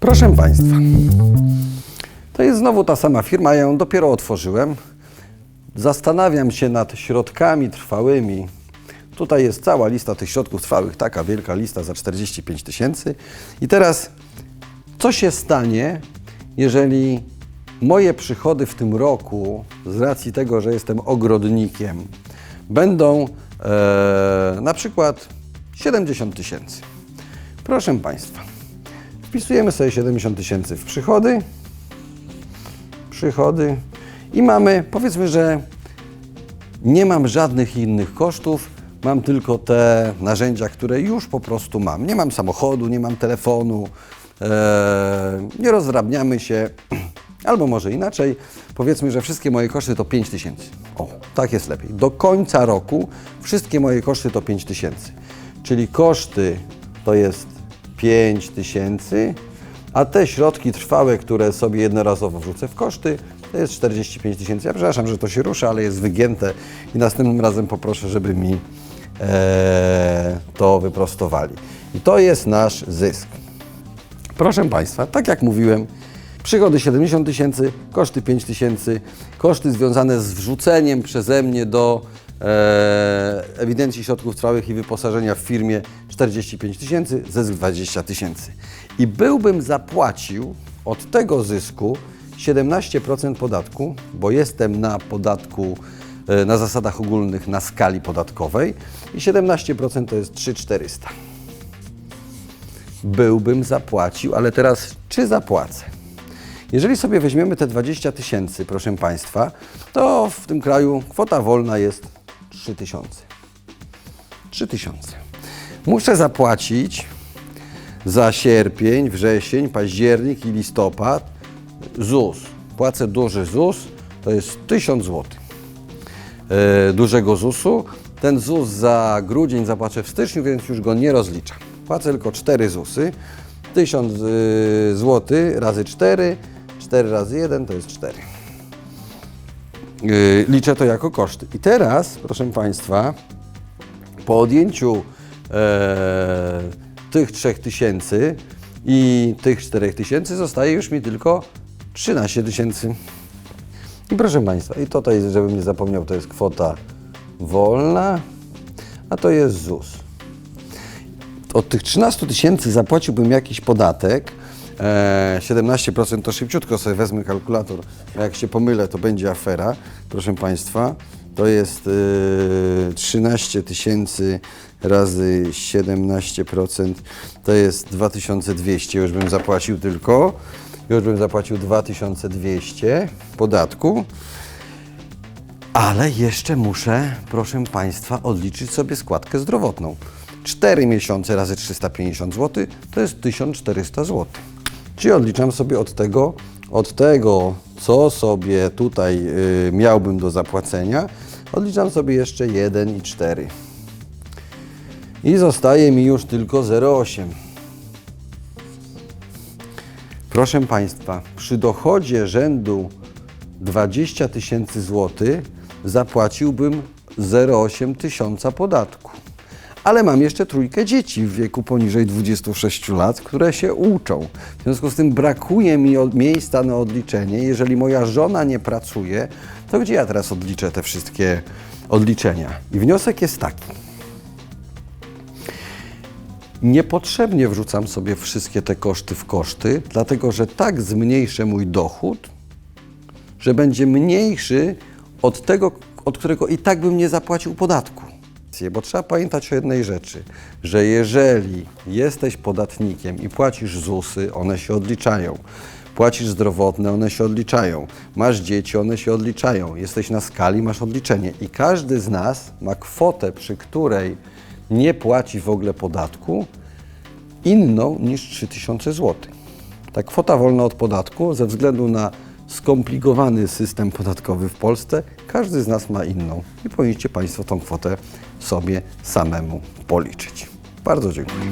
Proszę Państwa, to jest znowu ta sama firma, ja ją dopiero otworzyłem. Zastanawiam się nad środkami trwałymi. Tutaj jest cała lista tych środków trwałych, taka wielka lista za 45 tysięcy. I teraz, co się stanie, jeżeli moje przychody w tym roku, z racji tego, że jestem ogrodnikiem, będą e, na przykład 70 tysięcy? Proszę Państwa, wpisujemy sobie 70 tysięcy w przychody, przychody i mamy, powiedzmy, że nie mam żadnych innych kosztów, mam tylko te narzędzia, które już po prostu mam. Nie mam samochodu, nie mam telefonu, e, nie rozdrabniamy się, albo może inaczej, powiedzmy, że wszystkie moje koszty to 5 tysięcy. O, tak jest lepiej. Do końca roku wszystkie moje koszty to 5 tysięcy, czyli koszty to jest 5 tysięcy, a te środki trwałe, które sobie jednorazowo wrzucę w koszty, to jest 45 tysięcy. Ja przepraszam, że to się rusza, ale jest wygięte i następnym razem poproszę, żeby mi e, to wyprostowali. I to jest nasz zysk. Proszę Państwa, tak jak mówiłem, przychody 70 tysięcy, koszty 5 tysięcy, koszty związane z wrzuceniem przeze mnie do ewidencji środków trwałych i wyposażenia w firmie 45 tysięcy, zysk 20 tysięcy. I byłbym zapłacił od tego zysku 17% podatku, bo jestem na podatku e, na zasadach ogólnych na skali podatkowej i 17% to jest 3400 byłbym zapłacił, ale teraz czy zapłacę? Jeżeli sobie weźmiemy te 20 tysięcy, proszę Państwa, to w tym kraju kwota wolna jest 3 tysiące. 3 tysiące. Muszę zapłacić za sierpień, wrzesień, październik i listopad ZUS. Płacę duży ZUS, to jest 1000 zł e, dużego ZUS-u. Ten ZUS za grudzień zapłacę w styczniu, więc już go nie rozliczam. Płacę tylko 4 ZUSy. 1000 y, zł razy 4, 4 razy 1 to jest 4. Y, Liczę to jako koszty. I teraz, proszę Państwa, po odjęciu e, tych 3000 i tych 4000 zostaje już mi tylko 13 tysięcy. I proszę Państwa, i tutaj, żebym nie zapomniał, to jest kwota wolna, a to jest ZUS. Od tych 13 tysięcy zapłaciłbym jakiś podatek, e, 17% to szybciutko sobie wezmę kalkulator, a jak się pomylę, to będzie afera, proszę Państwa. To jest e, 13 tysięcy razy 17%, to jest 2200, już bym zapłacił tylko, już bym zapłacił 2200 podatku. Ale jeszcze muszę, proszę Państwa, odliczyć sobie składkę zdrowotną. 4 miesiące razy 350 zł to jest 1400 zł. Czyli odliczam sobie od tego, od tego, co sobie tutaj y, miałbym do zapłacenia, odliczam sobie jeszcze 1,4. I zostaje mi już tylko 0,8. Proszę Państwa, przy dochodzie rzędu 20 tysięcy złotych zapłaciłbym 0,8 tysiąca podatku. Ale mam jeszcze trójkę dzieci w wieku poniżej 26 lat, które się uczą. W związku z tym brakuje mi miejsca na odliczenie. Jeżeli moja żona nie pracuje, to gdzie ja teraz odliczę te wszystkie odliczenia? I wniosek jest taki. Niepotrzebnie wrzucam sobie wszystkie te koszty w koszty, dlatego że tak zmniejszę mój dochód, że będzie mniejszy od tego, od którego i tak bym nie zapłacił podatku. Bo trzeba pamiętać o jednej rzeczy, że jeżeli jesteś podatnikiem i płacisz ZUSy, one się odliczają. Płacisz zdrowotne, one się odliczają. Masz dzieci, one się odliczają. Jesteś na skali, masz odliczenie. I każdy z nas ma kwotę, przy której nie płaci w ogóle podatku, inną niż 3000 zł. Ta kwota wolna od podatku, ze względu na skomplikowany system podatkowy w Polsce, każdy z nas ma inną i powinniście Państwo tą kwotę sobie samemu policzyć. Bardzo dziękuję.